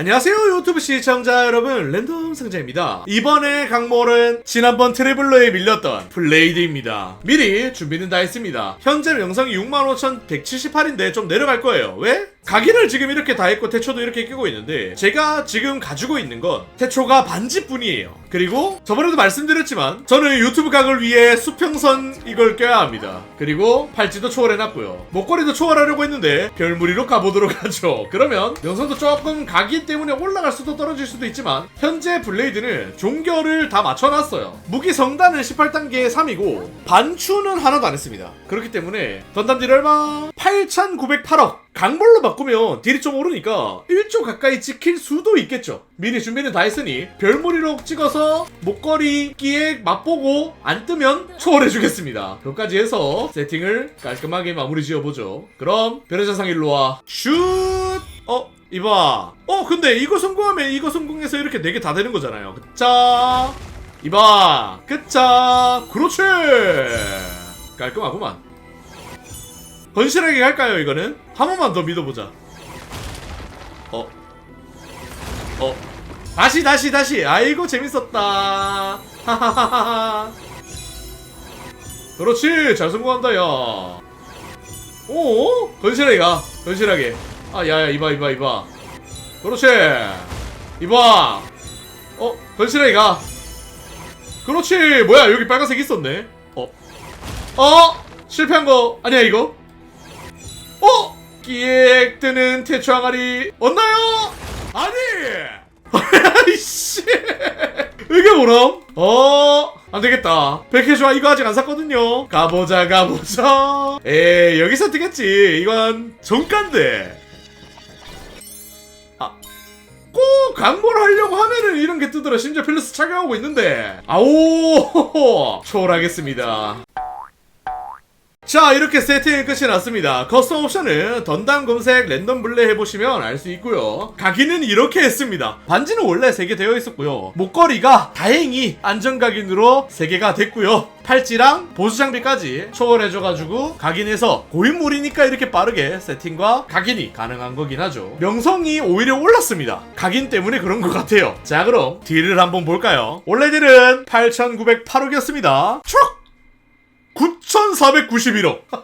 안녕하세요 유튜브 시청자 여러분. 랜덤 상자입니다. 이번에 강몰은 지난번 트래블러에 밀렸던 블레이드입니다. 미리 준비는 다 했습니다. 현재 명성이 65,178인데 좀 내려갈 거예요. 왜? 각인을 지금 이렇게 다 했고 태초도 이렇게 끼고 있는데 제가 지금 가지고 있는 건 태초가 반지뿐이에요. 그리고 저번에도 말씀드렸지만 저는 유튜브 각을 위해 수평선 이걸 껴야 합니다. 그리고 팔찌도 초월해놨고요. 목걸이도 초월하려고 했는데 별무리로 가보도록 하죠. 그러면 명성도 조금 각인 때문에 올라갈 수도 떨어질 수도 있지만 현재 블레이드는 종결을 다 맞춰놨어요. 무기 성단은 18단계 3이고 반추는 하나도 안 했습니다. 그렇기 때문에 던담딜 얼마? 8,908억 강벌로 바꾸면 딜이 좀 오르니까 1조 가까이 찍힐 수도 있겠죠. 미리 준비는 다 했으니 별무리로 찍어서 목걸이 끼에 맛보고 안 뜨면 초월해주겠습니다. 그것까지 해서 세팅을 깔끔하게 마무리 지어보죠. 그럼 변호사상 일로 와. 슛! 어? 이봐. 어, 근데 이거 성공하면 이거 성공해서 이렇게 4개 다 되는 거잖아요. 그짜? 이봐. 그짜? 그렇지! 깔끔하구만. 건실하게 갈까요 이거는? 한 번만 더 믿어보자 어? 어? 다시 다시 다시 아이고 재밌었다 하하하하 그렇지 잘 성공한다 야 오? 건실하게 가 건실하게 아 야야 이봐 이봐 이봐 그렇지 이봐 어 건실하게 가 그렇지 뭐야 여기 빨간색 있었네 어? 어? 실패한 거 아니야 이거? 어? 끼액 뜨는 태초 항아리 없나요? 아니! 아이씨 이게 뭐람? 어? 안 되겠다 백해주아 이거 아직 안 샀거든요 가보자 가보자 에이 여기서 뜨겠지 이건 정가인데 아, 꼭 광고를 하려고 하면은 이런 게 뜨더라 심지어 필러스 착용하고 있는데 아오 초월하겠습니다 자 이렇게 세팅이 끝이 났습니다. 커스텀 옵션은 던담 검색 랜덤 블레 해보시면 알 수 있고요. 각인은 이렇게 했습니다. 반지는 원래 3개 되어 있었고요. 목걸이가 다행히 안전각인으로 3개가 됐고요. 팔찌랑 보수 장비까지 초월해줘가지고 각인해서 고인물이니까 이렇게 빠르게 세팅과 각인이 가능한 거긴 하죠. 명성이 오히려 올랐습니다. 각인 때문에 그런 것 같아요. 자 그럼 딜을 한번 볼까요? 원래 딜은 8908억이었습니다. 촉! 9,491억.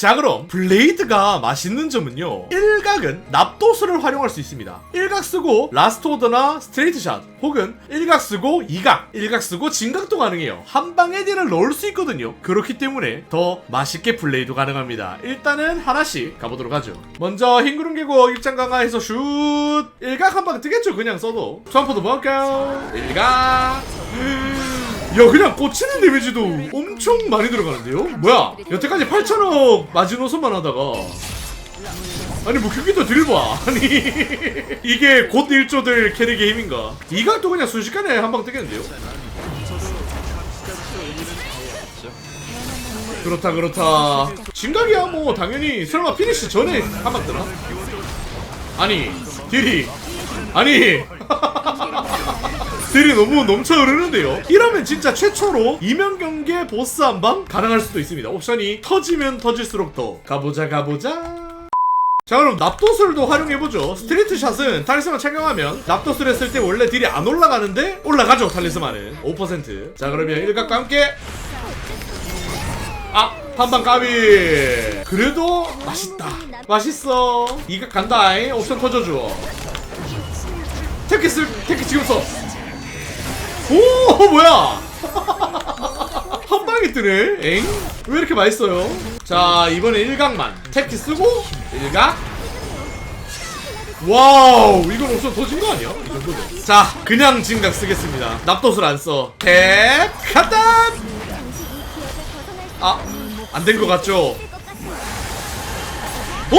자 그럼 블레이드가 맛있는 점은요. 일각은 납도수를 활용할 수 있습니다. 일각 쓰고 라스트 오더나 스트레이트 샷 혹은 일각 쓰고 이각 일각 쓰고 진각도 가능해요. 한 방에 딜을 넣을 수 있거든요. 그렇기 때문에 더 맛있게 블레이드 가능합니다. 일단은 하나씩 가보도록 하죠. 먼저 흰구름 계곡 입장 강화해서 슛! 일각 한 방 뜨겠죠? 그냥 써도. 점프도 먹을까요? 일각 야 그냥 꽂히는 데미지도 엄청 많이 들어가는데요? 뭐야 여태까지 8천억 마지노선만 하다가. 아니 뭐 경기도 들봐 아니 이게 곧 1조들 캐릭의 힘인가? 이 각도 그냥 순식간에 한 방 뜨겠는데요? 그렇다 그렇다. 진각이야 뭐. 당연히 설마 피니시 전에 한 방 뜨나? 아니 딜이. 아니 딜이 너무 넘쳐 흐르는데요. 이러면 진짜 최초로 이명경계 보스 한 방 가능할 수도 있습니다. 옵션이 터지면 터질수록 더. 가보자 가보자. 자 그럼 납도술도 활용해보죠. 스트레이트 샷은 탈리스만 착용하면 납도술 했을 때 원래 딜이 안 올라가는데 올라가죠 탈리스만은. 5%자 그러면 일각과 함께. 아 한방 까비. 그래도 맛있다. 맛있어. 이각 간다 옵션 터져줘. 테키 쓸 테키 지금 써 오 뭐야 한 방에 뜨네 엥? 왜 이렇게 맛있어요? 자 이번에 1각만 탭키 쓰고 1각 와우 이건 옵션 터진 거 아니야? 이 정도면 자 그냥 진각 쓰겠습니다 납도술 안써 탭 간다 아 안 된 거 같죠? 어?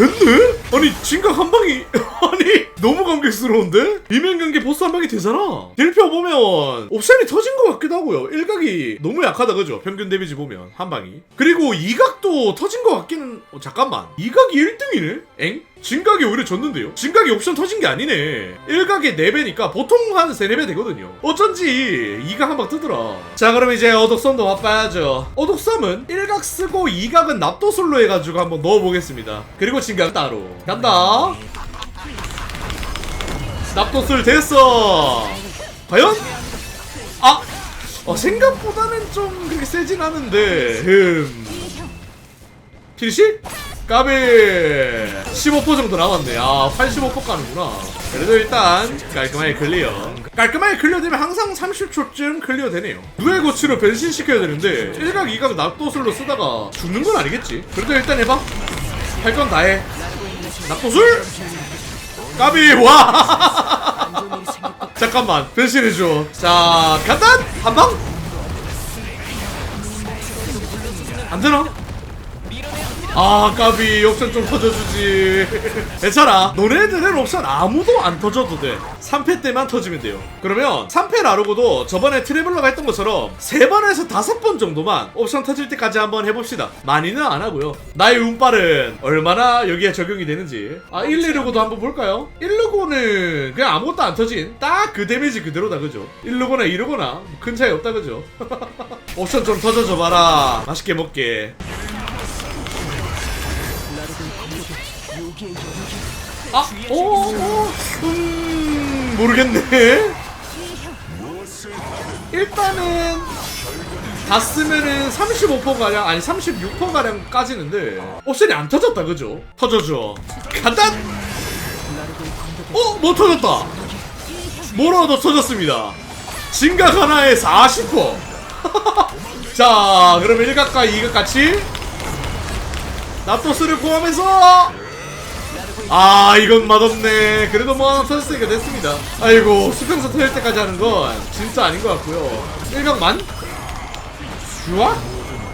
됐네? 아니 진각 한 방이 아니 너무 감격스러운데? 이면 경기 보스 한 방이 되잖아 딜표 보면 옵션이 터진 것 같기도 하고요 일각이 너무 약하다 그죠? 평균 데미지 보면 한 방이 그리고 이각도 터진 것 같기는 어, 잠깐만 이각이 1등이네? 엥? 진각이 오히려 졌는데요? 진각이 옵션 터진 게 아니네. 1각이 4배니까 보통 한 3, 4배 되거든요. 어쩐지 2각 한 방 뜨더라. 자, 그럼 이제 어독섬도 맛봐야죠. 어독섬은 1각 쓰고 2각은 납도술로 해가지고 한번 넣어보겠습니다. 그리고 진각 따로. 간다. 납도술 됐어 과연? 아! 어, 생각보다는 좀 그렇게 세진 않은데 음 피니시? 까비 15% 정도 남았네. 아 85% 가는구나. 그래도 일단 깔끔하게 클리어. 깔끔하게 클리어되면 항상 30초쯤 클리어 되네요. 누에 고치로 변신시켜야 되는데 1각 2각 납도술로 쓰다가 죽는 건 아니겠지? 그래도 일단 해봐. 할 건 다해. 납도술? 까비 와! 잠깐만 변신해줘. 자 간단! 한방? 안 되나? 아 까비. 옵션 좀 터져주지. 괜찮아. 너네들은 옵션 아무도 안 터져도 돼. 3패 때만 터지면 돼요. 그러면 3패 나르고도 저번에 트래블러가 했던 것처럼 3번에서 5번 정도만 옵션 터질 때까지 한번 해봅시다. 많이는 안 하고요. 나의 운빨은 얼마나 여기에 적용이 되는지. 아 119도 한번 볼까요? 119는 그냥 아무것도 안 터진 딱 그 데미지 그대로다 그죠? 119나 219나 큰 차이 없다 그죠? 옵션 좀 터져줘 봐라. 맛있게 먹게 아, 오, 오, 음, 모르겠네. 일단은 다 쓰면은 35%가량 아니 36%가량 까지는데 옵션이 안 터졌다 그죠? 터져줘 간다 어? 뭐 터졌다 뭐라도 터졌습니다 진각 하나에 40%자 그럼 1각과 2각 같이 납도스를 포함해서 아 이건 맛없네. 그래도 뭐 하나 터졌으니까 됐습니다. 아이고 수평선 터질 때까지 하는 건 진짜 아닌 것 같고요. 1각만? 슈아?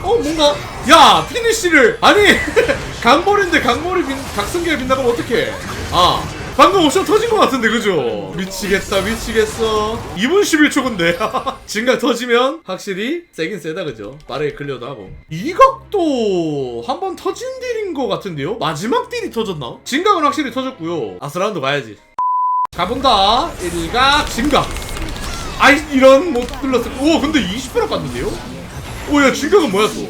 어 뭔가 야 피니쉬를 아니 강볼인데 강볼이 빈, 각성기가 빈다면 어떡해? 아 방금 옵션 터진 것 같은데 그죠? 미치겠다 미치겠어 2분 11초인데 진각 터지면 확실히 세긴 세다 그죠? 빠르게 클리어도 하고 이 각도 한 번 터진 딜인 것 같은데요? 마지막 딜이 터졌나? 진각은 확실히 터졌고요 아스라운드 가야지 가본다 1각 진각 아이 이런 못 뚫렸어 오 근데 20% 갔는데요? 오야 진각은 뭐야 또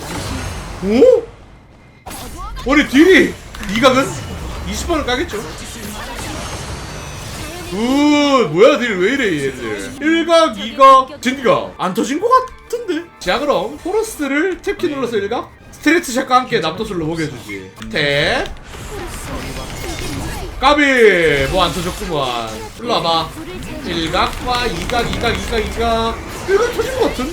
오? 아니 딜이 이 각은 20%를 까겠죠 우 뭐야 딜 왜 이래 얘들? 1각 2각 진각. 안 터진 것 같은데? 자 그럼 포러스를 탭키 눌러서 1각? 스트레이트 샷과 함께 납도술로 먹여주지. 탭 까비! 뭐 안 터졌구만. 일로 와봐. 1각과 2각 2각 2각 2각. 1각 터진 것 같은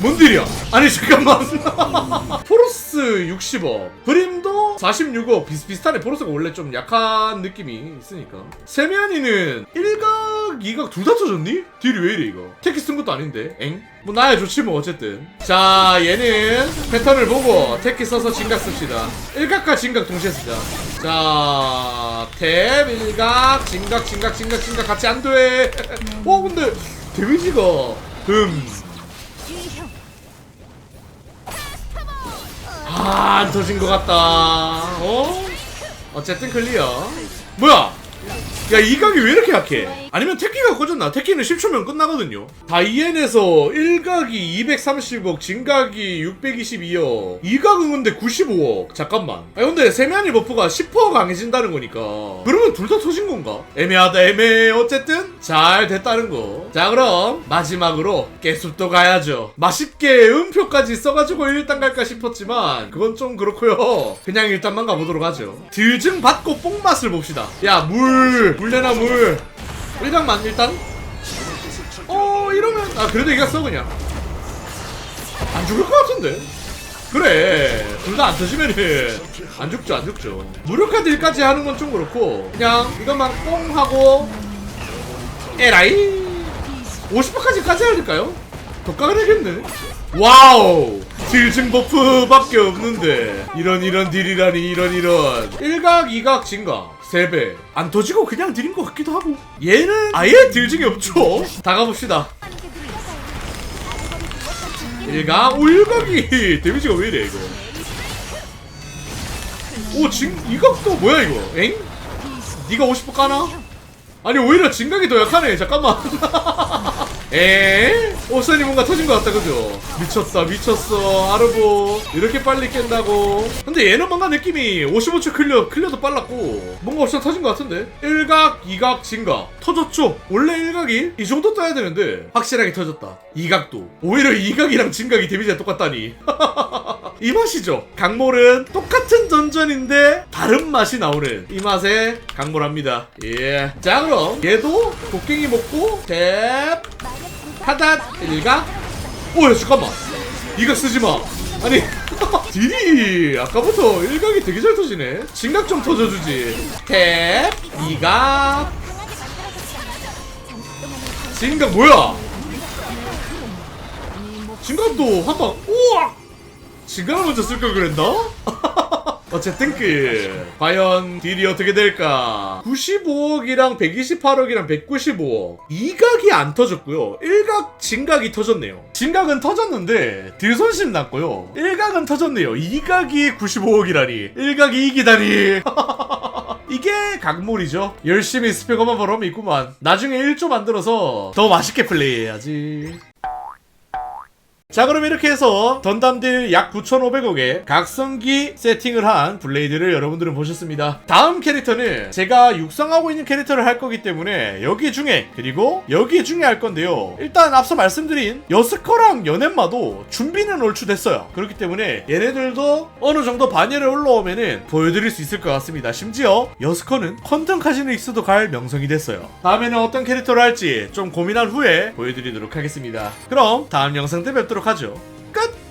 뭔 딜이야? 아니 잠깐만. 포로스 60억 브림도 46억 비슷비슷하네. 포로스가 원래 좀 약한 느낌이 있으니까. 세미안이는 1각 2각 둘 다 터졌니? 딜이 왜 이래 이거? 테키 쓴 것도 아닌데. 엥? 뭐 나야 좋지 뭐 어쨌든. 자 얘는 패턴을 보고 테키 써서 진각 씁시다. 1각과 진각 동시에 쓰자. 자탭 1각 진각 진각 진각 진각 같이 안돼. 어 근데 데미지가 음 아, 안 터진 것 같다. 어? 어쨌든 클리어. 뭐야? 야, 이 각이 왜 이렇게 약해? 아니면 테키가 꺼졌나? 테키는 10초면 끝나거든요. 다이엔에서 1각이 230억, 진각이 622억, 2각은 근데 95억. 잠깐만. 아, 근데 세미안이 버프가 10% 강해진다는 거니까. 그러면 둘 다 터진 건가? 애매하다, 애매해. 어쨌든 잘 됐다는 거. 자, 그럼 마지막으로 깨숲도 가야죠. 맛있게 음표까지 써가지고 일단 갈까 싶었지만, 그건 좀 그렇고요 그냥 일단만 가보도록 하죠. 들증 받고 뽕맛을 봅시다. 야, 물! 물 내놔, 물! 1각만 일단. 어 이러면 아 그래도 써 그냥. 안 죽을 것 같은데? 그래. 둘 다 안 터지면은 안 죽죠 안 죽죠. 무력화 딜까지 하는 건 좀 그렇고 그냥 이것만 뽕 하고 에라이? 50%까지까지 해야 될까요? 더 까야겠네. 와우! 딜증 버프밖에 없는데. 이런 이런 딜이라니 이런 이런. 1각 2각 진각 3배. 안 터지고 그냥 딜인 것 같기도 하고. 얘는 아예 딜증이 없죠. 다 가봅시다. 1각 5일각이. 데미지가 왜 이래 이거? 오 진, 이 각도 뭐야 이거? 엥? 니가 50% 까나? 아니 오히려 진각이 더 약하네. 잠깐만. 에? 옵션이 뭔가 터진 것 같다 그죠? 미쳤다 미쳤어 아르보 이렇게 빨리 깬다고 근데 얘는 뭔가 느낌이 55초 클리어 클리어도 빨랐고 뭔가 옵션 터진 것 같은데 1각 2각 진각 터졌죠? 원래 1각이 이 정도 떠야 되는데 확실하게 터졌다 2각도 오히려 2각이랑 진각이 데미지가 똑같다니 이 맛이죠. 강몰은 똑같은 던전인데 다른 맛이 나오는 이 맛에 강몰합니다. 예. 자 그럼 얘도 곡괭이 먹고 탭 하단 일각. 오야 잠깐만. 이각 쓰지 마. 아니 딜이 아까부터 일각이 되게 잘 터지네. 진각 좀 터져주지. 탭 이각. 진각 뭐야? 진각도 한방 우와. 진각을 먼저 쓸 걸 그랬나? 어쨌든 그 과연 딜이 어떻게 될까? 95억이랑 128억이랑 195억. 2각이 안 터졌고요. 1각 진각이 터졌네요. 진각은 터졌는데 딜 손실 났고요. 1각은 터졌네요. 2각이 95억이라니. 1각이 이기다니. 이게 각몰이죠. 열심히 스펙어만 벌어면 있구만. 나중에 1조 만들어서 더 맛있게 플레이해야지 자 그럼 이렇게 해서 던담딜 약 9,500억에 각성기 세팅을 한 블레이드를 여러분들은 보셨습니다. 다음 캐릭터는 제가 육성하고 있는 캐릭터를 할 거기 때문에 여기 중에 그리고 여기 중에 할 건데요. 일단 앞서 말씀드린 여스커랑 연엠마도 준비는 얼추 됐어요. 그렇기 때문에 얘네들도 어느 정도 반열에 올라오면은 보여드릴 수 있을 것 같습니다. 심지어 여스커는 컨텐 카지노 익스도 갈 명성이 됐어요. 다음에는 어떤 캐릭터를 할지 좀 고민한 후에 보여드리도록 하겠습니다. 그럼 다음 영상 때 뵙도록 하죠 끝!